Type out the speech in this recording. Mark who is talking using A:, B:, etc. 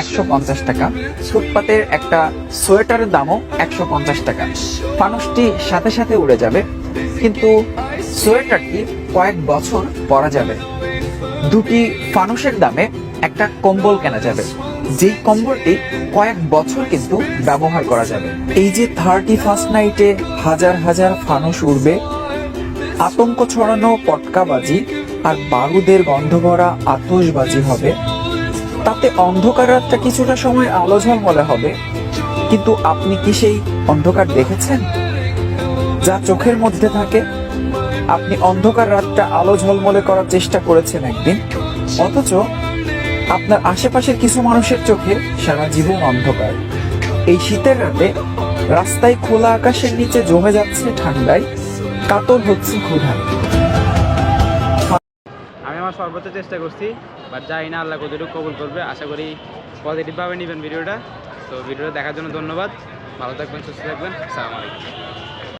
A: একশো পঞ্চাশ টাকা। ফুটপাতের একটা সোয়েটারের দামও একশো পঞ্চাশ টাকা। ফানুসটি সাথে সাথে উড়ে যাবে, কিন্তু সোয়েটারটি কয়েক বছর পরা যাবে। দুটি ফানুসের দামে একটা কম্বল কেনা যাবে। যেই কম্বলটি কয়েক বছর কিন্তু ব্যবহার করা যাবে। এই যে থার্টি ফার্স্ট নাইটে হাজার হাজার ফানুস উড়বে, আতঙ্ক ছড়ানো পটকাবাজি আর বারুদের গন্ধ ভরা আতশবাজি হবে তাতে অন্ধকার রাতটা কিছুটা সময় আলো ঝলমলে হবে। কিন্তু আপনি কি সেই অন্ধকার দেখেছেন? যা চোখের মধ্যে থাকে। আপনি অন্ধকার রাতটা আলো ঝলমলে করার চেষ্টা করেছেন একদিন। অথচ আপনার আশেপাশের কিছু মানুষের চোখে সারা জীবন অন্ধকার। এই শীতের রাতে রাস্তায় খোলা আকাশের নিচে জমে যাচ্ছে ঠান্ডায় কাতর হচ্ছে ক্ষুধায়।
B: সর্বোচ্চ চেষ্টা করছি বাট যাই না আল্লাহ কতটুকু কবুল করবে, আশা করি পজিটিভভাবে নেবেন ভিডিওটা। তো ভিডিওটা দেখার জন্য ধন্যবাদ। ভালো থাকবেন, সুস্থ থাকবেন। আসসালামু আলাইকুম।